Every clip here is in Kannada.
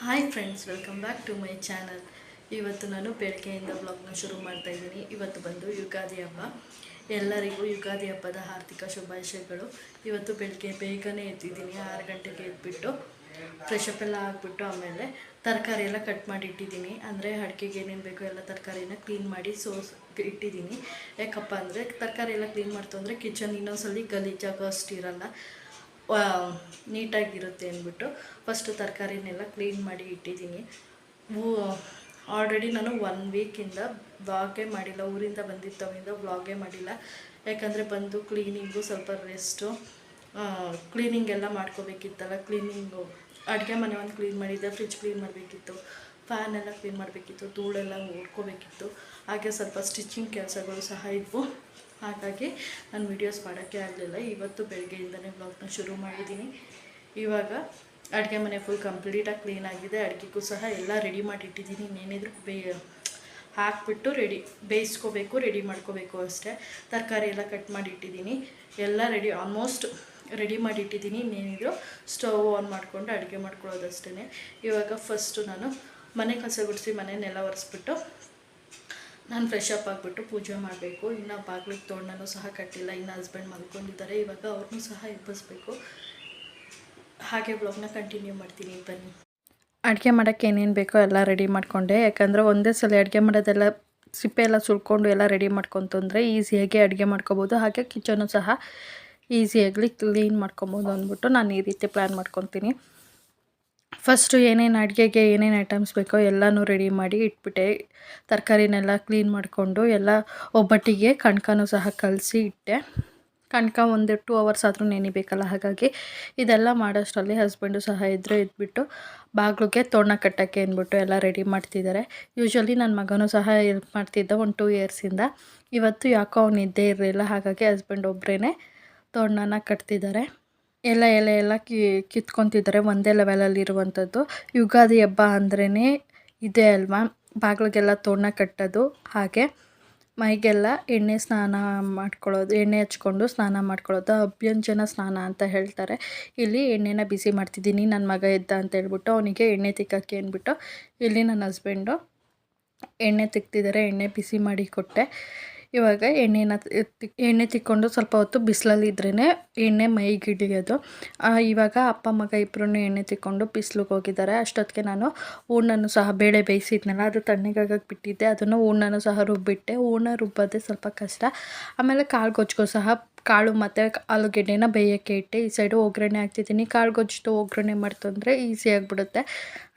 Hi friends welcome back to my channel ಇವತ್ತು ನಾನು ಬೆಳಗ್ಗೆಯಿಂದ ಬ್ಲಾಗ್ನ ಶುರು ಮಾಡ್ತಾ ಇದ್ದೀನಿ. ಇವತ್ತು ಬಂದು ಯುಗಾದಿ ಹಬ್ಬ. ಎಲ್ಲರಿಗೂ ಯುಗಾದಿ ಹಬ್ಬದ ಆರ್ಥಿಕ ಶುಭಾಶಯಗಳು. ಇವತ್ತು ಬೆಳಗ್ಗೆ ಬೇಗನೆ ಎದ್ದಿದ್ದೀನಿ, ಆರು ಗಂಟೆಗೆ ಎದ್ಬಿಟ್ಟು ಅಪ್ ಎಲ್ಲ ಹಾಕ್ಬಿಟ್ಟು ಆಮೇಲೆ ತರಕಾರಿ ಎಲ್ಲ ಕಟ್ ಮಾಡಿ ಇಟ್ಟಿದ್ದೀನಿ. ಅಂದರೆ ಅಡುಗೆಗೆ ಏನೇನು ಬೇಕೋ ಎಲ್ಲ ತರಕಾರಿನ ಕ್ಲೀನ್ ಮಾಡಿ ಸೋಸ್ ಇಟ್ಟಿದ್ದೀನಿ. ಯಾಕಪ್ಪ ಅಂದರೆ ತರಕಾರಿ ಎಲ್ಲ ಕ್ಲೀನ್ ಮಾಡ್ತು ಅಂದರೆ ಕಿಚನ್ ಇನ್ನೊಂದ್ಸಲಿ ಗಲೀಜಾಗೋ ಅಷ್ಟು ಇರಲ್ಲ. ನೀಟಾಗಿರುತ್ತೆ ಅಂದ್ಬಿಟ್ಟು ಫಸ್ಟು ತರಕಾರಿನೆಲ್ಲ ಕ್ಲೀನ್ ಮಾಡಿ ಇಟ್ಟಿದ್ದೀನಿ. ಆಲ್ರೆಡಿ ನಾನು ಒನ್ ವೀಕಿಂದ ವ್ಲಾಗೇ ಮಾಡಿಲ್ಲ, ಊರಿಂದ ಬಂದಿದ್ದವಿಂದ ವ್ಲಾಗೇ ಮಾಡಿಲ್ಲ. ಯಾಕಂದರೆ ಬಂದು ಕ್ಲೀನಿಂಗು ಸ್ವಲ್ಪ ರೆಸ್ಟು ಕ್ಲೀನಿಂಗ್ ಎಲ್ಲ ಮಾಡ್ಕೋಬೇಕಿತ್ತಲ್ಲ ಕ್ಲೀನಿಂಗು ಅಡುಗೆ ಮನೆ ಒಂದು ಕ್ಲೀನ್ ಮಾಡಿದ್ದೆ ಫ್ರಿಜ್ ಕ್ಲೀನ್ ಮಾಡಬೇಕಿತ್ತು ಫ್ಯಾನ್ ಎಲ್ಲ ಕ್ಲೀನ್ ಮಾಡಬೇಕಿತ್ತು, ಧೂಳೆಲ್ಲ ಓಡ್ಕೋಬೇಕಿತ್ತು ಹಾಗೆ ಸ್ವಲ್ಪ ಸ್ಟಿಚಿಂಗ್ ಕೆಲಸಗಳು ಸಹ ಇದ್ವು. ಹಾಗಾಗಿ ನಾನು ವೀಡಿಯೋಸ್ ಮಾಡೋಕ್ಕೆ ಆಗಲಿಲ್ಲ. ಇವತ್ತು ಬೆಳಗ್ಗೆಯಿಂದನೇ ಬ್ಲಾಗ್ನ ಶುರು ಮಾಡಿದ್ದೀನಿ. ಇವಾಗ ಅಡುಗೆ ಮನೆ ಫುಲ್ ಕಂಪ್ಲೀಟಾಗಿ ಕ್ಲೀನ್ ಆಗಿದೆ. ಅಡುಗೆಗೂ ಸಹ ಎಲ್ಲ ರೆಡಿ ಮಾಡಿ ಇಟ್ಟಿದ್ದೀನಿ ಇನ್ನೇನಿದ್ರು ಬೇ ಹಾಕ್ಬಿಟ್ಟು ರೆಡಿ ಬೇಯಿಸ್ಕೋಬೇಕು ರೆಡಿ ಮಾಡ್ಕೋಬೇಕು ಅಷ್ಟೇ. ತರಕಾರಿ ಎಲ್ಲ ಕಟ್ ಮಾಡಿ ಇಟ್ಟಿದ್ದೀನಿ ಎಲ್ಲ ರೆಡಿ ಆಲ್ಮೋಸ್ಟ್ ರೆಡಿ ಮಾಡಿ ಇಟ್ಟಿದ್ದೀನಿ ಇನ್ನೇನಿದ್ರು ಸ್ಟವ್ ಆನ್ ಮಾಡಿಕೊಂಡು ಅಡುಗೆ ಮಾಡ್ಕೊಳ್ಳೋದಷ್ಟೇ ಇವಾಗ ಫಸ್ಟು ನಾನು ಮನೆ ಕಸ ಗುಡಿಸಿ ಮನೆಯನ್ನೆಲ್ಲ ಒರೆಸ್ಬಿಟ್ಟು ನಾನು ಫ್ರೆಶ್ ಅಪ್ ಆಗಿಬಿಟ್ಟು ಪೂಜೆ ಮಾಡಬೇಕು. ಇನ್ನು ಬಾಗಿಲಿಗೆ ತೋರಣನೂ ಸಹ ಕಟ್ಟಿಲ್ಲ. ಇನ್ನು ಹಸ್ಬೆಂಡ್ ಮಲ್ಕೊಂಡಿದ್ದಾರೆ. ಇವಾಗ ಅವ್ರನ್ನೂ ಸಹ ಎಬ್ಬಿಸ್ಬೇಕು. ಹಾಗೆ ಬ್ಲಾಗ್ನ ಕಂಟಿನ್ಯೂ ಮಾಡ್ತೀನಿ. ಬನ್ನಿ. ಅಡುಗೆ ಮಾಡೋಕ್ಕೆ ಏನೇನು ಬೇಕೋ ಎಲ್ಲ ರೆಡಿ ಮಾಡಿಕೊಂಡೆ. ಯಾಕಂದರೆ ಒಂದೇ ಸಲ ಅಡುಗೆ ಮಾಡೋದೆಲ್ಲ ಸಿಪ್ಪೆ ಎಲ್ಲ ಸುಳ್ಕೊಂಡು ಎಲ್ಲ ರೆಡಿ ಮಾಡ್ಕೊತಂದರೆ ಈಸಿಯಾಗಿ ಅಡುಗೆ ಮಾಡ್ಕೊಬೋದು. ಹಾಗೆ ಕಿಚನು ಸಹ ಈಸಿಯಾಗಲಿ ಕ್ಲೀನ್ ಮಾಡ್ಕೊಬೋದು ಅಂದ್ಬಿಟ್ಟು ನಾನು ಈ ರೀತಿ ಪ್ಲ್ಯಾನ್ ಮಾಡ್ಕೊತೀನಿ. ಫಸ್ಟು ಏನೇನು ಅಡುಗೆಗೆ ಏನೇನು ಐಟಮ್ಸ್ ಬೇಕೋ ಎಲ್ಲನೂ ರೆಡಿ ಮಾಡಿ ಇಟ್ಬಿಟ್ಟೆ. ತರಕಾರಿನೆಲ್ಲ ಕ್ಲೀನ್ ಮಾಡಿಕೊಂಡು ಎಲ್ಲ ಒಬ್ಬಟ್ಟಿಗೆ ಕಣ್ಕನೂ ಸಹ ಕಲಸಿ ಇಟ್ಟೆ. ಕಣ್ಕ ಒಂದು ಟೂ ಅವರ್ಸ್ ಆದರೂ ನೆನಿಬೇಕಲ್ಲ ಹಾಗಾಗಿ ಇದೆಲ್ಲ ಮಾಡೋಷ್ಟರಲ್ಲಿ ಹಸ್ಬೆಂಡು ಸಹ ಇದ್ದರೆ ಇದ್ಬಿಟ್ಟು ಬಾಗಿಲಿಗೆ ತೋರಣ ಕಟ್ಟೋಕ್ಕೆ ಅಂದ್ಬಿಟ್ಟು ಎಲ್ಲ ರೆಡಿ ಮಾಡ್ತಿದ್ದಾರೆ ಯೂಶ್ವಲಿ ನನ್ನ ಮಗನೂ ಸಹ ಹೆಲ್ಪ್ ಮಾಡ್ತಿದ್ದ ಒಂದು ಟೂ ಇಯರ್ಸಿಂದ ಇವತ್ತು ಯಾಕೋ ಅವ್ನು ಇದ್ದೇ ಇರಲಿಲ್ಲ, ಹಾಗಾಗಿ ಹಸ್ಬೆಂಡ್ ಒಬ್ಬರೇ ತೋರಣನ ಕಟ್ತಿದ್ದಾರೆ ಎಲ್ಲ ಎಲೆ ಎಲ್ಲ ಕಿ ಕಿತ್ಕೊತಿದ್ದಾರೆ ಒಂದೇ ಲೆವೆಲಲ್ಲಿ ಇರುವಂಥದ್ದು ಯುಗಾದಿ ಹಬ್ಬ ಅಂದ್ರೇ ಇದೆ ಅಲ್ವಾ? ಬಾಗಿಲಿಗೆಲ್ಲ ತೋರಣ ಕಟ್ಟೋದು ಹಾಗೆ. ಮೈಗೆಲ್ಲ ಎಣ್ಣೆ ಸ್ನಾನ ಮಾಡ್ಕೊಳ್ಳೋದು, ಎಣ್ಣೆ ಹಚ್ಕೊಂಡು ಸ್ನಾನ ಮಾಡ್ಕೊಳ್ಳೋದು, ಅಭ್ಯಂಜನ ಸ್ನಾನ ಅಂತ ಹೇಳ್ತಾರೆ. ಇಲ್ಲಿ ಎಣ್ಣೆನ ಬಿಸಿ ಮಾಡ್ತಿದ್ದೀನಿ ನನ್ನ ಮಗ ಇದ್ದ ಅಂತ ಹೇಳ್ಬಿಟ್ಟು ಅವನಿಗೆ ಎಣ್ಣೆ ತಿಕ್ಕಕ್ಕೆ ಅಂದ್ಬಿಟ್ಟು ಇಲ್ಲಿ ನನ್ನ ಹಸ್ಬೆಂಡು ಎಣ್ಣೆ ತಿಕ್ತಿದ್ದಾರೆ ಎಣ್ಣೆ ಬಿಸಿ ಮಾಡಿ ಕೊಟ್ಟೆ. ಇವಾಗ ಎಣ್ಣೆನ ಎಣ್ಣೆ ತಿಕ್ಕೊಂಡು ಸ್ವಲ್ಪ ಹೊತ್ತು ಬಿಸಿಲಲ್ಲಿ ಇದ್ರೇ ಎಣ್ಣೆ ಮೈಗೆ ಹಿಡಿಯೋದು ಇವಾಗ ಅಪ್ಪ, ಮಗ ಇಬ್ಬರೂ ಎಣ್ಣೆ ತಿಕ್ಕೊಂಡು ಬಿಸಿಲಿಗೆ ಹೋಗಿದ್ದಾರೆ. ಅಷ್ಟೊತ್ತಿಗೆ ನಾನು ಹೂರ್ಣನೂ ಸಹ ಬೇಳೆ ಬೇಯಿಸಿದ್ನಲ್ಲ, ಅದು ತಣ್ಣಗಾಗಕ್ಕೆ ಬಿಟ್ಟಿದ್ದೆ. ಅದನ್ನು ಹೂರ್ಣನೂ ಸಹ ರುಬ್ಬಿಟ್ಟೆ. ಹೂರ್ಣ ರುಬ್ಬೋದೇ ಸ್ವಲ್ಪ ಕಷ್ಟ. ಆಮೇಲೆ ಕಾಳು ಗೊಜ್ಜಿಗೂ ಸಹ ಕಾಳು ಮತ್ತು ಆಲೂಗೆಡ್ಡೆನ ಬೇಯೋಕ್ಕೆ ಇಟ್ಟೆ ಈ ಸೈಡು ಒಗ್ಗರಣೆ ಹಾಕ್ತಿದ್ದೀನಿ. ಕಾಳು ಗೊಜ್ಜು ಒಗ್ಗರಣೆ ಮಾಡ್ತು ಅಂದರೆ ಈಸಿ ಆಗಿಬಿಡುತ್ತೆ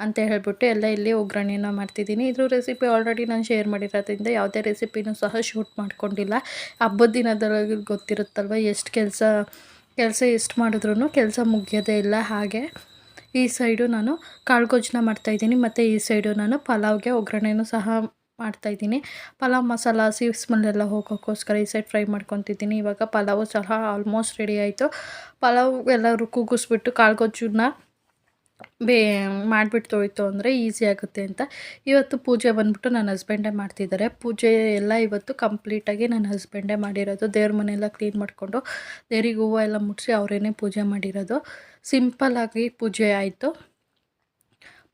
ಅಂತ ಹೇಳ್ಬಿಟ್ಟು ಎಲ್ಲ ಇಲ್ಲಿ ಒಗ್ಗರಣೆನ ಮಾಡ್ತಿದ್ದೀನಿ. ಇದ್ರ ರೆಸಿಪಿ ಆಲ್ರೆಡಿ ನಾನು ಶೇರ್ ಮಾಡಿರೋದ್ರಿಂದ ಯಾವುದೇ ರೆಸಿಪಿನೂ ಸಹ ಶೂಟ್ ಮಾಡ್ಕೊಂಡಿಲ್ಲ. ಹಬ್ಬದ ದಿನದಲ್ಲಿ ಗೊತ್ತಿರುತ್ತಲ್ವ ಎಷ್ಟು ಕೆಲಸ ಕೆಲಸ ಎಷ್ಟು ಮಾಡಿದ್ರೂ ಕೆಲಸ ಮುಗಿಯೋದೇ ಇಲ್ಲ. ಹಾಗೆ ಈ ಸೈಡು ನಾನು ಕಾಳು ಗೊಜ್ಜನ್ನ ಮಾಡ್ತಾಯಿದ್ದೀನಿ ಮತ್ತು ಈ ಸೈಡು ನಾನು ಪಲಾವ್ಗೆ ಒಗ್ಗರಣೆನೂ ಸಹ ಮಾಡ್ತಾಯಿದ್ದೀನಿ. ಪಲಾವ್ ಮಸಾಲ ಹಸಿ ಸ್ಮೆಲ್ಲೆಲ್ಲ ಹೋಗೋಕ್ಕೋಸ್ಕರ ಈ ಸೈಡ್ ಫ್ರೈ ಮಾಡ್ಕೊತಿದ್ದೀನಿ. ಇವಾಗ ಪಲಾವು ಸಹ ಆಲ್ಮೋಸ್ಟ್ ರೆಡಿ ಆಯಿತು. ಪಲಾವ್ ಎಲ್ಲರೂ ಕೂಗಿಸ್ಬಿಟ್ಟು ಕಾಳ್ಗೊಜ್ಜನ್ನ ಬೇ ಮಾಡಿಬಿಟ್ಟು ತೋಯ್ತು ಅಂದರೆ ಈಸಿ ಆಗುತ್ತೆ ಅಂತ. ಇವತ್ತು ಪೂಜೆ ಬಂದ್ಬಿಟ್ಟು ನನ್ನ ಹಸ್ಬೆಂಡೇ ಮಾಡ್ತಿದ್ದಾರೆ. ಪೂಜೆ ಎಲ್ಲ ಇವತ್ತು ಕಂಪ್ಲೀಟಾಗಿ ನನ್ನ ಹಸ್ಬೆಂಡೇ ಮಾಡಿರೋದು. ದೇವ್ರ ಮನೆಯೆಲ್ಲ ಕ್ಲೀನ್ ಮಾಡಿಕೊಂಡು ದೇವ್ರಿಗೆ ಹೂವು ಎಲ್ಲ ಮುಟ್ಟಿಸಿ ಅವರೇನೆ ಪೂಜೆ ಮಾಡಿರೋದು. ಸಿಂಪಲ್ಲಾಗಿ ಪೂಜೆ ಆಯಿತು.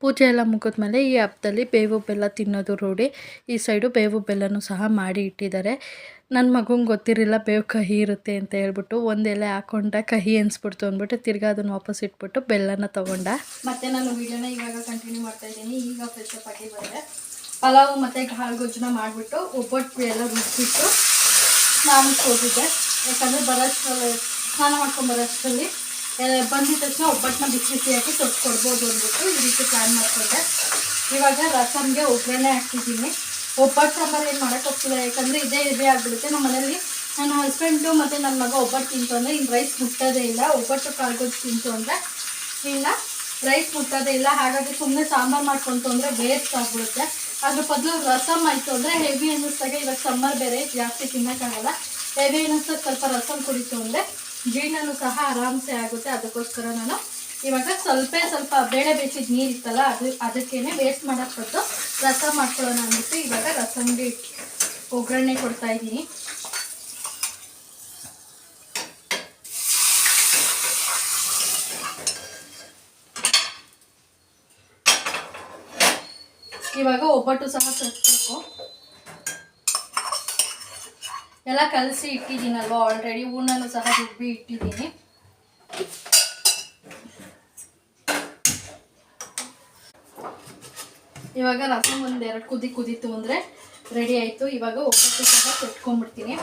ಪೂಜೆ ಎಲ್ಲ ಮುಗಿದ್ಮೇಲೆ ಈ ಹಬ್ಬದಲ್ಲಿ ಬೇವು ಬೆಲ್ಲ ತಿನ್ನೋದು ರೂಢಿ. ಈ ಸೈಡು ಬೇವು ಬೆಲ್ಲನೂ ಸಹ ಮಾಡಿ ಇಟ್ಟಿದ್ದಾರೆ. ನನ್ನ ಮಗಂಗೆ ಗೊತ್ತಿರಲಿಲ್ಲ ಬೇವು ಕಹಿ ಇರುತ್ತೆ ಅಂತ ಹೇಳ್ಬಿಟ್ಟು ಒಂದು ಎಲೆ ಹಾಕೊಂಡ ಕಹಿ ಅನ್ಸ್ಬಿಡ್ತು ಅಂದ್ಬಿಟ್ಟು ತಿರ್ಗಾ ಅದನ್ನು ವಾಪಸ್ ಇಟ್ಬಿಟ್ಟು ಬೆಲ್ಲನ ತೊಗೊಂಡ. ಮತ್ತೆ ನಾನು ವೀಡಿಯೋನ ಇವಾಗ ಕಂಟಿನ್ಯೂ ಮಾಡ್ತಾ ಇದ್ದೀನಿ. ಈಗ ಫ್ರೆಶ್ ಪಾಟಿ ಬಂದೆ ಪಲಾವ್ ಮತ್ತು ಕಾಳು ಗೊಜ್ಜನ ಮಾಡಿಬಿಟ್ಟು ಒಬ್ಬಟ್ಟು ಎಲ್ಲ ರುಬ್ಬಿಟ್ಟು ನಾನು ಹೋಗಿದ್ದೆ ಯಾಕಂದರೆ ಬರೋಷ್ಟರಲ್ಲಿ ಸ್ನಾನ ಮಾಡ್ಕೊಂಡು ಬರೋಷ್ಟರಲ್ಲಿ ಬಂದಿದ ತಕ್ಷಣ ಒಬ್ಬಟ್ಟನ್ನ ಬಿಸಿ ಬಿಸಿಯಾಗಿ ತೊಟ್ಟು ಕೊಡ್ಬೋದು ಅಂದ್ಬಿಟ್ಟು ಈ ರೀತಿ ಪ್ಲ್ಯಾನ್ ಮಾಡಿಕೊಂಡೆ. ಇವಾಗ ರಸಮ್ಗೆ ಒಗ್ಗರಣೆ ಹಾಕ್ತಿದ್ದೀನಿ. ಒಬ್ಬಟ್ಟು ಸಾಂಬಾರು ಏನು ಮಾಡೋಕ್ಕೆ ಹೋಗ್ತಿಲ್ಲ ಯಾಕಂದರೆ ಇದೇ ಇದೇ ಆಗಿಬಿಡುತ್ತೆ. ನಮ್ಮ ಮನೆಯಲ್ಲಿ ನನ್ನ ಹಸ್ಬೆಂಡು ಮತ್ತು ನನ್ನ ಮಗ ಒಬ್ಬಟ್ಟು ತಿಂತು ಅಂದರೆ ಇನ್ನು ರೈಸ್ ಮುಟ್ಟೋದೇ ಇಲ್ಲ. ಒಬ್ಬಟ್ಟು ಕಾಳ್ಗೊಜ್ಜು ತಿಂತು ಅಂದರೆ ಇನ್ನು ರೈಸ್ ಮುಟ್ಟೋದೇ ಇಲ್ಲ. ಹಾಗಾಗಿ ಸುಮ್ಮನೆ ಸಾಂಬಾರು ಮಾಡ್ಕೊಂತು ಅಂದರೆ ವೇಸ್ಟ್ ಆಗಿಬಿಡುತ್ತೆ. ಅದ್ರ ಬದಲು ರಸಮ್ ಆಯಿತು ಅಂದರೆ ಹೆವಿ ಅನ್ನಿಸ್ದಾಗ ಇವಾಗ ಸಮ್ಮರ್ ಬೇರೆ ಜಾಸ್ತಿ ತಿನ್ನೋಕ್ಕಾಗಲ್ಲ. ಹೆವಿ ಅನ್ನಿಸ್ದಾಗ ಸ್ವಲ್ಪ ರಸಮ್ ಕುಡಿತು ಅಂದರೆ ಜೀರ್ಣನೂ ಸಹ ಆರಾಮ್ಸೆ ಆಗುತ್ತೆ. ಅದಕ್ಕೋಸ್ಕರ ನಾನು ಇವಾಗ ಸ್ವಲ್ಪ ಸ್ವಲ್ಪ ಬೇಳೆ ಬೇಯಿಸಿದ ನೀರು ಇತ್ತಲ್ಲ, ಅದು ಅದಕ್ಕೇನೆ ವೇಸ್ಟ್ ಮಾಡೋಕ್ಕೆ ಕೊಟ್ಟು ರಸ ಮಾಡ್ಕೊಳ್ಳೋಣ ಅಂದ್ಬಿಟ್ಟು ಇವಾಗ ರಸಂಗಿ ಒಗ್ಗರಣೆ ಕೊಡ್ತಾ ಇದ್ದೀನಿ. ಇವಾಗ ಒಬ್ಬಟ್ಟು ಸಹ ತಟ್ಟಬೇಕು ಎಲ್ಲ ಕಲಸಿ ಇಟ್ಟಿದ್ದೀನಲ್ವ ಆಲ್ರೆಡಿ ಹೂರ್ಣಲ್ಲೂ ಸಹ ರುಬ್ಬಿ ಇಟ್ಟಿದ್ದೀನಿ. ಇವಾಗ ರಸಂ ಒಂದೆರಡು ಕುದಿ ಕುದೀತು ಅಂದರೆ ರೆಡಿ ಆಯಿತು. ಇವಾಗ ಒಬ್ಬಟ್ಟು ಸಹ ತೊಟ್ಕೊಂಡ್ಬಿಡ್ತೀನಿ.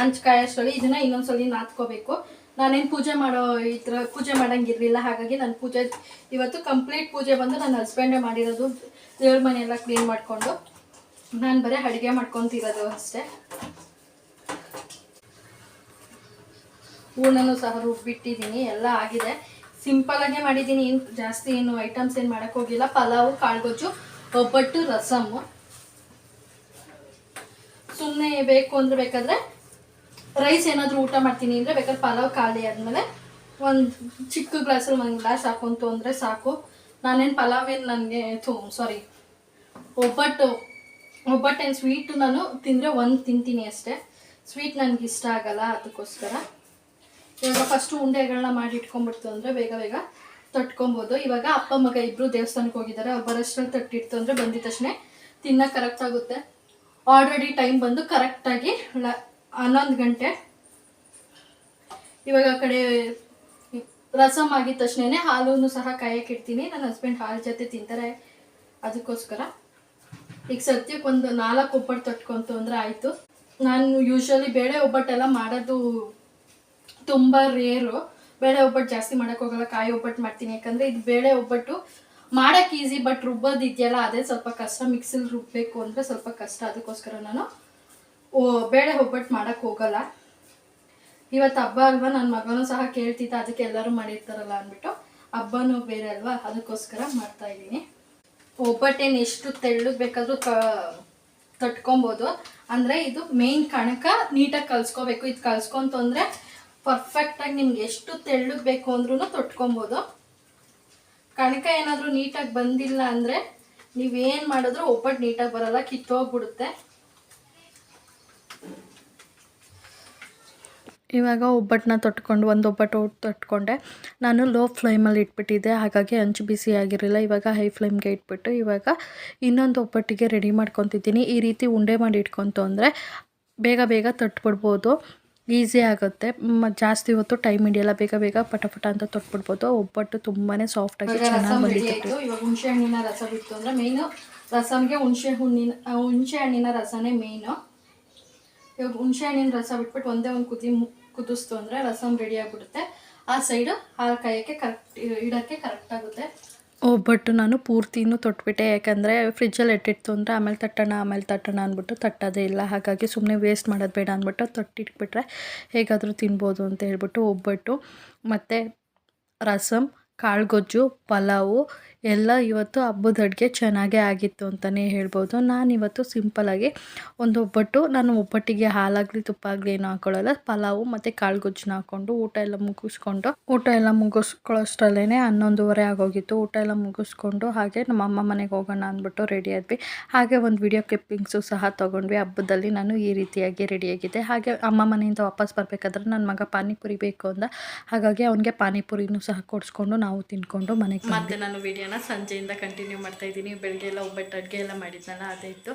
ಹಂಚ್ಕಾಯಿ ಸೊಳಿ ಇದನ್ನು ಇನ್ನೊಂದ್ಸಲಿ ನಾದ್ಕೋಬೇಕು. ನಾನೇನು ಪೂಜೆ ಮಾಡೋ ಈ ಥರ ಪೂಜೆ ಮಾಡೋಂಗಿರಲಿಲ್ಲ, ಹಾಗಾಗಿ ನಾನು ಪೂಜೆ ಇವತ್ತು ಕಂಪ್ಲೀಟ್ ಪೂಜೆ ಬಂದು ನನ್ನ ಹಸ್ಬೆಂಡೇ ಮಾಡಿರೋದು ದೇವ್ರ ಮನೆಯೆಲ್ಲ ಕ್ಲೀನ್ ಮಾಡಿಕೊಂಡು ನಾನು ಬರೀ ಅಡುಗೆ ಮಾಡ್ಕೊತಿರೋದು ಅಷ್ಟೇ. ಹೂರ್ಣನೂ ಸಹ ರುಬ್ಬಿಟ್ಟಿದ್ದೀನಿ ಎಲ್ಲ ಆಗಿದೆ. ಸಿಂಪಲಾಗೆ ಮಾಡಿದ್ದೀನಿ, ಏನು ಜಾಸ್ತಿ ಏನು ಐಟಮ್ಸ್ ಏನು ಮಾಡೋಕ್ಕೆ ಹೋಗಿಲ್ಲ. ಪಲಾವು, ಕಾಳುಗೊಜ್ಜು, ಒಬ್ಬಟ್ಟು ರಸಮ್ಮು ಸುಮ್ಮನೆ ಬೇಕು ಅಂದ್ರೆ ಬೇಕಾದ್ರೆ ರೈಸ್ ಏನಾದರೂ ಊಟ ಮಾಡ್ತೀನಿ ಅಂದರೆ ಬೇಕಾದ್ರೆ ಪಲಾವ್ ಖಾಲಿ ಆದಮೇಲೆ ಒಂದು ಚಿಕ್ಕ ಗ್ಲಾಸಲ್ಲಿ ಒಂದು ಗ್ಲಾಸ್ ಹಾಕೊಂತು ಅಂದರೆ ಸಾಕು. ನಾನೇನು ಪಲಾವ್ ಏನು ನನಗೆ ಥೂ ಸಾರಿ ಒಬ್ಬಟ್ಟು ಒಬ್ಬಟ್ಟು ಏನು ಸ್ವೀಟು ನಾನು ತಿಂದರೆ ಒಂದು ತಿಂತೀನಿ ಅಷ್ಟೇ. ಸ್ವೀಟ್ ನನಗೆ ಇಷ್ಟ ಆಗಲ್ಲ ಅದಕ್ಕೋಸ್ಕರ. ಇವಾಗ ಫಸ್ಟು ಉಂಡೆಗಳನ್ನ ಮಾಡಿ ಇಟ್ಕೊಂಡ್ಬಿಡ್ತು ಅಂದರೆ ಬೇಗ ಬೇಗ ತಟ್ಕೊಬೋದು. ಇವಾಗ ಅಪ್ಪ, ಮಗ ಇಬ್ಬರು ದೇವಸ್ಥಾನಕ್ಕೆ ಹೋಗಿದ್ದಾರೆ. ಅವ್ರು ಬರೋಷ್ಟ್ರಲ್ಲಿ ತಟ್ಟಿಡ್ತು ಅಂದರೆ ಬಂದಿದ ತಕ್ಷಣ ತಿನ್ನಕ್ಕೆ ಕರೆಕ್ಟ್ ಆಗುತ್ತೆ. ಆಲ್ರೆಡಿ ಟೈಮ್ ಬಂದು ಕರೆಕ್ಟಾಗಿ ಹನ್ನೊಂದು ಗಂಟೆ. ಇವಾಗ ಆ ಕಡೆ ರಸಮ್ ಆಗಿದ ತಕ್ಷಣನೇ ಹಾಲನ್ನು ಸಹ ಕಾಯಕ್ಕೆ ಇಡ್ತೀನಿ. ನನ್ನ ಹಸ್ಬೆಂಡ್ ಹಾಲು ಜೊತೆ ತಿಂತಾರೆ. ಅದಕ್ಕೋಸ್ಕರ ಈಗ ಸದ್ಯಕ್ಕೆ ಒಂದು ನಾಲ್ಕು ಒಬ್ಬಟ್ಟು ತಟ್ಕೊಂತು ಅಂದರೆ ಆಯಿತು. ನಾನು ಯೂಶ್ವಲಿ ಬೇಳೆ ಒಬ್ಬಟ್ಟೆಲ್ಲ ಮಾಡೋದು ತುಂಬ ರೇರು ಬೇಳೆ ಒಬ್ಬಟ್ಟು ಜಾಸ್ತಿ ಮಾಡೋಕ್ಕೋಗಲ್ಲ ಕಾಯಿ ಒಬ್ಬಟ್ಟು ಮಾಡ್ತೀನಿ. ಯಾಕಂದರೆ ಇದು ಬೇಳೆ ಒಬ್ಬಟ್ಟು ಮಾಡೋಕ್ಕೆ ಈಸಿ ಬಟ್ ರುಬ್ಬೋದು ಇದೆಯಲ್ಲ, ಅದೇ ಸ್ವಲ್ಪ ಕಷ್ಟ. ಮಿಕ್ಸಲ್ಲಿ ರುಬ್ಬಬೇಕು ಅಂದರೆ ಸ್ವಲ್ಪ ಕಷ್ಟ. ಅದಕ್ಕೋಸ್ಕರ ನಾನು ಓ, ಬೇಳೆ ಒಬ್ಬಟ್ಟು ಮಾಡೋಕ್ಕೆ ಹೋಗಲ್ಲ. ಇವತ್ತು ಹಬ್ಬ ಅಲ್ವಾ? ನನ್ನ ಮಗನೂ ಸಹ ಕೇಳ್ತಿದ್ದ, ಅದಕ್ಕೆ ಎಲ್ಲರೂ ಮಾಡಿರ್ತಾರಲ್ಲ ಅಂದ್ಬಿಟ್ಟು. ಹಬ್ಬನೂ ಬೇರೆ ಅಲ್ವಾ? ಅದಕ್ಕೋಸ್ಕರ ಮಾಡ್ತಾ ಇದ್ದೀನಿ. ಒಬ್ಬಟ್ಟೇನು ಎಷ್ಟು ತೆಳ್ಳಗೆ ಬೇಕಾದರೂ ಕ ತಟ್ಕೊಬೋದು. ಅಂದರೆ ಇದು ಮೇನ್ ಕಣಕ ನೀಟಾಗಿ ಕಲ್ಸ್ಕೋಬೇಕು. ಇದು ಕಲ್ಸ್ಕೊಂತು ಅಂದರೆ ಪರ್ಫೆಕ್ಟಾಗಿ ನಿಮ್ಗೆ ಎಷ್ಟು ತೆಳ್ಳಗೆ ಬೇಕು ಅಂದ್ರೂ ತೊಟ್ಕೊಬೋದು. ಕಣಕ ಏನಾದರೂ ನೀಟಾಗಿ ಬಂದಿಲ್ಲ ಅಂದರೆ ನೀವೇನು ಮಾಡಿದ್ರೂ ಒಬ್ಬಟ್ಟು ನೀಟಾಗಿ ಬರಲ್ಲ, ಕಿತ್ತೋಗ್ಬಿಡುತ್ತೆ. ಇವಾಗ ಒಬ್ಬಟ್ಟನ್ನ ತೊಟ್ಕೊಂಡು, ಒಂದು ಒಬ್ಬಟ್ಟು ತೊಟ್ಕೊಂಡೆ. ನಾನು ಲೋ ಫ್ಲೇಮಲ್ಲಿ ಇಟ್ಬಿಟ್ಟಿದ್ದೆ, ಹಾಗಾಗಿ ಹಂಚು ಬಿಸಿ ಆಗಿರಲಿಲ್ಲ. ಇವಾಗ ಹೈ ಫ್ಲೇಮ್ಗೆ ಇಟ್ಬಿಟ್ಟು, ಇವಾಗ ಇನ್ನೊಂದು ಒಬ್ಬಟ್ಟಿಗೆ ರೆಡಿ ಮಾಡ್ಕೊತಿದ್ದೀನಿ. ಈ ರೀತಿ ಉಂಡೆ ಮಾಡಿ ಇಟ್ಕೊತು ಅಂದರೆ ಬೇಗ ಬೇಗ ತಟ್ಬಿಡ್ಬೋದು. ಈಸಿ ಆಗುತ್ತೆ. ಜಾಸ್ತಿ ಹೊತ್ತು ಟೈಮ್ ಹಿಡಿಯಲ್ಲ ಬೇಗ ಬೇಗ ಪಟ ಪಟ ಅಂತ ತೊಟ್ಬಿಡ್ಬೋದು. ಒಬ್ಬಟ್ಟು ತುಂಬಾ ಸಾಫ್ಟ್ ಆಗಿ ಚೆನ್ನಾಗಿ ರಸಂ ಬಂದಿತ್ತು ಇವಾಗ ಹುಣಸೆ ಹಣ್ಣಿನ ರಸ ಬಿಟ್ಟು ಅಂದರೆ ಮೇಯ್ನು ರಸಮ್ಗೆ ಹುಣಸೆ ಹಣ್ಣಿನ ಹುಣಸೆ ಹಣ್ಣಿನ ರಸನೇ ಮೇಯ್ನು ಇವಾಗ ಹುಣಸೆ ಹಣ್ಣಿನ ರಸ ಬಿಟ್ಬಿಟ್ಟು ಒಂದೇ ಒಂದು ಕುದಿ ಕುದಿಸ್ತು ಅಂದರೆ ರಸಮ್ ರೆಡಿ ಆಗಿಬಿಡುತ್ತೆ. ಆ ಸೈಡು ಹಾಲು ಕಾಯೋಕ್ಕೆ ಕರೆಕ್ಟ್ ಇಡೋಕ್ಕೆ ಕರೆಕ್ಟ್ ಆಗುತ್ತೆ. ಒಬ್ಬಟ್ಟು ನಾನು ಪೂರ್ತಿನೂ ತೊಟ್ಬಿಟ್ಟೆ. ಯಾಕಂದರೆ ಫ್ರಿಜ್ಜಲ್ಲಿ ಇಟ್ಟಿತ್ತು ಅಂದರೆ ಆಮೇಲೆ ತಟ್ಟೋಣ ಆಮೇಲೆ ತಟ್ಟೋಣ ಅಂದ್ಬಿಟ್ಟು ತಟ್ಟೋದೇ ಇಲ್ಲ. ಹಾಗಾಗಿ ಸುಮ್ಮನೆ ವೇಸ್ಟ್ ಮಾಡೋದು ಬೇಡ ಅಂದ್ಬಿಟ್ಟು ತೊಟ್ಟಿಟ್ಬಿಟ್ರೆ ಹೇಗಾದರೂ ತಿನ್ಬೋದು ಅಂತ ಹೇಳ್ಬಿಟ್ಟು ಒಬ್ಬಟ್ಟು ಮತ್ತು ರಸಮ್ ಕಾಳುಗೊಜ್ಜು, ಪಲಾವು ಎಲ್ಲ ಇವತ್ತು ಹಬ್ಬದ ಅಡುಗೆ ಚೆನ್ನಾಗೇ ಆಗಿತ್ತು ಅಂತಲೇ ಹೇಳ್ಬೋದು. ನಾನಿವತ್ತು ಸಿಂಪಲಾಗಿ ಒಂದು ಒಬ್ಬಟ್ಟು, ನಾನು ಒಬ್ಬಟ್ಟಿಗೆ ಹಾಲಾಗಲಿ ತುಪ್ಪ ಆಗಲಿ ಏನೂ ಹಾಕೊಳ್ಳಲ್ಲ. ಪಲಾವು ಮತ್ತು ಕಾಳು ಗೊಜ್ಜನ್ನ ಹಾಕ್ಕೊಂಡು ಊಟ ಎಲ್ಲ ಮುಗಿಸ್ಕೊಂಡು, ಊಟ ಎಲ್ಲ ಮುಗಿಸ್ಕೊಳ್ಳೋಷ್ಟರಲ್ಲೇ ಹನ್ನೊಂದುವರೆ ಆಗೋಗಿತ್ತು. ಊಟ ಎಲ್ಲ ಮುಗಿಸ್ಕೊಂಡು ಹಾಗೆ ನಮ್ಮ ಅಮ್ಮ ಮನೆಗೆ ಹೋಗೋಣ ಅಂದ್ಬಿಟ್ಟು ರೆಡಿ ಆದ್ವಿ. ಹಾಗೆ ಒಂದು ವಿಡಿಯೋ ಕ್ಲಿಪ್ಪಿಂಗ್ಸು ಸಹ ತೊಗೊಂಡ್ವಿ. ಹಬ್ಬದಲ್ಲಿ ನಾನು ಈ ರೀತಿಯಾಗಿ ರೆಡಿಯಾಗಿದ್ದೆ ಹಾಗೆ ಅಮ್ಮ ಮನೆಯಿಂದ ವಾಪಸ್ ಬರಬೇಕಾದ್ರೆ ನನ್ನ ಮಗ ಪಾನಿಪುರಿ ಬೇಕು ಅಂದ. ಹಾಗಾಗಿ ಅವನಿಗೆ ಪಾನಿಪುರಿನೂ ಸಹ ಕೊಡಿಸ್ಕೊಂಡು ನಾವು ತಿನ್ಕೊಂಡು ಮನೆಗೆ ಮತ್ತೆ ನಾನು ವಿಡಿಯೋನ ಸಂಜೆಯಿಂದ ಕಂಟಿನ್ಯೂ ಮಾಡ್ತಾ ಇದ್ದೀನಿ. ಬೆಳಗ್ಗೆ ಎಲ್ಲ ಒಬ್ಬಟ್ಟು ಅಡುಗೆ ಎಲ್ಲ ಮಾಡಿದ್ನಲ್ಲ, ಅದೇ ಇತ್ತು.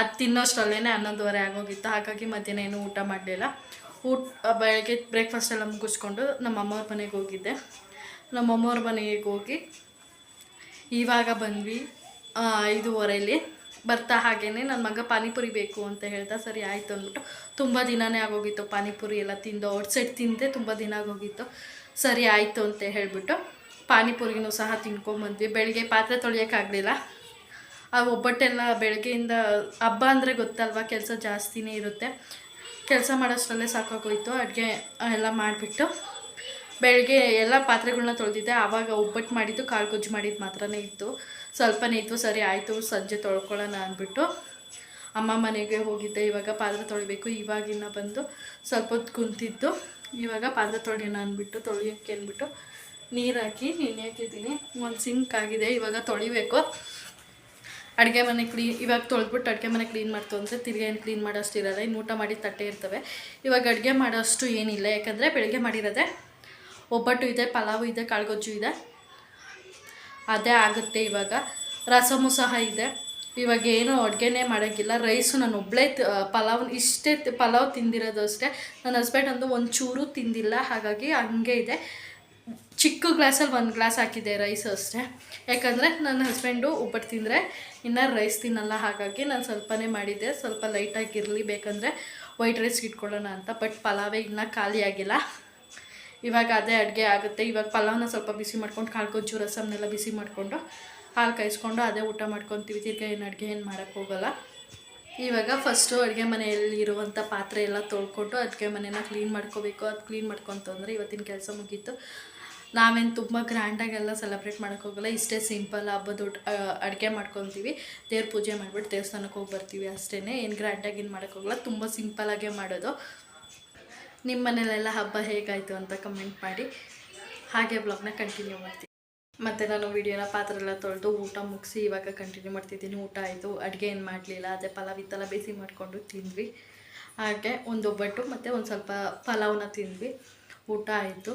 ಅದು ತಿನ್ನೋಷ್ಟರಲ್ಲೇ ಹನ್ನೊಂದುವರೆ ಆಗೋಗಿತ್ತು. ಹಾಗಾಗಿ ಮಧ್ಯಾಹ್ನ ಏನು ಊಟ ಮಾಡಲಿಲ್ಲ. ಊಟ ಬೆಳಗ್ಗೆ ಬ್ರೇಕ್ಫಾಸ್ಟ್ ಎಲ್ಲ ಮುಗಿಸ್ಕೊಂಡು ನಮ್ಮ ಅಮ್ಮವ್ರ ಮನೆಗೆ ಹೋಗಿದ್ದೆ. ನಮ್ಮ ಅಮ್ಮವ್ರ ಮನೆಗೆ ಹೋಗಿ ಇವಾಗ ಬಂದ್ವಿ ಐದುವರೆಯಲ್ಲಿ ಬರ್ತಾ ಹಾಗೇ ನನ್ನ ಮಗ ಪಾನಿಪುರಿ ಬೇಕು ಅಂತ ಹೇಳ್ತಾ, ಸರಿ ಆಯಿತು ಅಂದ್ಬಿಟ್ಟು ತುಂಬ ದಿನನೇ ಆಗೋಗಿತ್ತು. ಪಾನಿಪುರಿ ಎಲ್ಲ ತಿಂದು ಔಟ್ಸೈಡ್ ತಿಂದೆ ತುಂಬ ದಿನ ಆಗೋಗಿತ್ತು. ಸರಿ ಆಯಿತು ಅಂತ ಹೇಳಿಬಿಟ್ಟು ಪಾನಿಪುರಿನೂ ಸಹ ತಿನ್ಕೊಂಬಂದ್ವಿ. ಬೆಳಗ್ಗೆ ಪಾತ್ರೆ ತೊಳೆಯೋಕ್ಕಾಗಲಿಲ್ಲ ಆ ಒಬ್ಬಟ್ಟೆಲ್ಲ ಬೆಳಗ್ಗೆಯಿಂದ ಹಬ್ಬ ಅಂದರೆ ಗೊತ್ತಲ್ವ? ಕೆಲಸ ಜಾಸ್ತಿನೇ ಇರುತ್ತೆ. ಕೆಲಸ ಮಾಡೋಷ್ಟರಲ್ಲೇ ಸಾಕಾಗೋಯ್ತು. ಅಡುಗೆ ಎಲ್ಲ ಮಾಡಿಬಿಟ್ಟು ಬೆಳಗ್ಗೆ ಎಲ್ಲ ಪಾತ್ರೆಗಳನ್ನ ತೊಳೆದಿದ್ದೆ. ಆವಾಗ ಒಬ್ಬಟ್ಟು ಮಾಡಿದ್ದು ಕಾಳು ಗೊಜ್ಜು ಮಾಡಿದ್ದು ಮಾತ್ರನೇ ಇತ್ತು. ಸ್ವಲ್ಪನೇ ಇತ್ತು. ಸರಿ ಆಯಿತು, ಸಂಜೆ ತೊಳ್ಕೊಳ್ಳೋಣ ಅಂದ್ಬಿಟ್ಟು ಅಮ್ಮ ಮನೆಗೆ ಹೋಗಿದ್ದೆ. ಇವಾಗ ಪಾತ್ರೆ ತೊಳಿಬೇಕು. ಇವಾಗಿನ ಬಂದು ಸ್ವಲ್ಪ ಕುಂತಿದ್ದು. ಇವಾಗ ಪಾತ್ರೆ ತೊಳೆಯೋಣ ಅಂದ್ಬಿಟ್ಟು ತೊಳೆಯೋಕ್ಕೆ ಅಂದ್ಬಿಟ್ಟು ನೀರು ಹಾಕಿ ನೆನೆ ಹಾಕಿದ್ದೀನಿ ಒಂದು ಸಿಂಕ್ ಆಗಿದೆ, ಇವಾಗ ತೊಳಿಬೇಕು. ಅಡುಗೆ ಮನೆ ಕ್ಲೀನ್, ಇವಾಗ ತೊಳೆದ್ಬಿಟ್ಟು ಅಡುಗೆ ಮನೆ ಕ್ಲೀನ್ ಮಾಡ್ತು ಅಂದರೆ ತಿರ್ಗಿ ಏನು ಕ್ಲೀನ್ ಮಾಡೋಷ್ಟು ಇರಲ್ಲ ಇನ್ನು ಊಟ ಮಾಡಿ ತಟ್ಟೆ ಇರ್ತವೆ. ಇವಾಗ ಅಡುಗೆ ಮಾಡೋಷ್ಟು ಏನಿಲ್ಲ, ಯಾಕಂದರೆ ಬೆಳಗ್ಗೆ ಮಾಡಿರೋದೆ. ಒಬ್ಬಟ್ಟು ಇದೆ, ಪಲಾವು ಇದೆ, ಕಾಳುಗೊಜ್ಜು ಇದೆ. ಅದೇ ಆಗುತ್ತೆ ಇವಾಗ. ರಸಮು ಸಹ ಇದೆ. ಇವಾಗ ಏನೂ ಅಡುಗೆನೇ ಮಾಡೋಕ್ಕಿಲ್ಲ ರೈಸು ನಾನು ಒಬ್ಬಳೇ ಪಲಾವ್ ಇಷ್ಟೇ ಪಲಾವ್ ತಿಂದಿರೋದು ಅಷ್ಟೇ. ನನ್ನ ಹಸ್ಬೆಂಡ್ ಅಂದು ಒಂಚೂರು ತಿಂದಿಲ್ಲ, ಹಾಗಾಗಿ ಹಂಗೆ ಇದೆ. ಚಿಕ್ಕ ಗ್ಲಾಸಲ್ಲಿ ಒಂದು ಗ್ಲಾಸ್ ಹಾಕಿದ್ದೆ ರೈಸ್ ಅಷ್ಟೇ. ಯಾಕಂದರೆ ನನ್ನ ಹಸ್ಬೆಂಡು ಒಬ್ಬಟ್ಟು ತಿಂದರೆ ಇನ್ನೂ ರೈಸ್ ತಿನ್ನಲ್ಲ, ಹಾಗಾಗಿ ನಾನು ಸ್ವಲ್ಪನೇ ಮಾಡಿದ್ದೆ. ಸ್ವಲ್ಪ ಲೈಟಾಗಿರಲಿ ಬೇಕಂದರೆ ವೈಟ್ ರೈಸ್ ಇಟ್ಕೊಳ್ಳೋಣ ಅಂತ. ಬಟ್ ಪಲಾವೇ ಇನ್ನೂ ಖಾಲಿ ಆಗಿಲ್ಲ. ಇವಾಗ ಅದೇ ಅಡುಗೆ ಆಗುತ್ತೆ. ಇವಾಗ ಪಲಾವ್ನ ಸ್ವಲ್ಪ ಬಿಸಿ ಮಾಡ್ಕೊಂಡು ಕಾಳ್ಕೊಂಚು ರಸಮ್ನೆಲ್ಲ ಬಿಸಿ ಮಾಡಿಕೊಂಡು, ಹಾಲು ಕಾಯಿಸ್ಕೊಂಡು ಅದೇ ಊಟ ಮಾಡ್ಕೊತೀವಿ. ತಿರ್ಗಿ ಏನು ಅಡುಗೆ ಏನು ಮಾಡೋಕ್ಕೆ ಹೋಗಲ್ಲ. ಇವಾಗ ಫಸ್ಟು ಅಡುಗೆ ಮನೆಯಲ್ಲಿ ಇರುವಂಥ ಪಾತ್ರೆ ಎಲ್ಲ ತೊಳ್ಕೊಂಡು ಅಡುಗೆ ಮನೇನ ಕ್ಲೀನ್ ಮಾಡ್ಕೋಬೇಕು. ಅದು ಕ್ಲೀನ್ ಮಾಡ್ಕೊತಂದ್ರೆ ಇವತ್ತಿನ ಕೆಲಸ ಮುಗೀತು. ನಾವೇನು ತುಂಬ ಗ್ರ್ಯಾಂಡಾಗೆಲ್ಲ ಸೆಲೆಬ್ರೇಟ್ ಮಾಡೋಕ್ಕೆ ಹೋಗಲ್ಲ, ಇಷ್ಟೇ ಸಿಂಪಲ್ ಹಬ್ಬ ದೊಡ್ಡ ಅಡುಗೆ ಮಾಡ್ಕೊತೀವಿ. ದೇವ್ರ ಪೂಜೆ ಮಾಡಿಬಿಟ್ಟು ದೇವಸ್ಥಾನಕ್ಕೆ ಹೋಗಿ ಬರ್ತೀವಿ ಅಷ್ಟೇ ಏನು ಗ್ರ್ಯಾಂಡಾಗಿ ಏನು ಮಾಡೋಕ್ಕೆ ಹೋಗಲ್ಲ, ತುಂಬ ಸಿಂಪಲಾಗೇ ಮಾಡೋದು. ನಿಮ್ಮ ಮನೇಲೆಲ್ಲ ಹಬ್ಬ ಹೇಗಾಯಿತು ಅಂತ ಕಮೆಂಟ್ ಮಾಡಿ. ಹಾಗೆ ಬ್ಲಾಗ್ನ ಕಂಟಿನ್ಯೂ ಮಾಡ್ತೀನಿ ಮತ್ತು ನಾನು ವಿಡಿಯೋನ ಪಾತ್ರೆ ಎಲ್ಲ ತೊಳೆದು ಊಟ ಮುಗಿಸಿ ಇವಾಗ ಕಂಟಿನ್ಯೂ ಮಾಡ್ತಿದ್ದೀನಿ. ಊಟ ಆಯಿತು, ಅಡುಗೆ ಏನು ಮಾಡಲಿಲ್ಲ, ಅದೇ ಪಲಾವ್ ಇತ್ತೆಲ್ಲ ಬೇಯಿಸಿ ಮಾಡಿಕೊಂಡು ತಿಂದ್ವಿ. ಹಾಗೆ ಒಂದು ಒಬ್ಬಟ್ಟು, ಮತ್ತು ಒಂದು ಸ್ವಲ್ಪ ಪಲಾವ್ನ ತಿಂದ್ವಿ. ಊಟ ಆಯಿತು.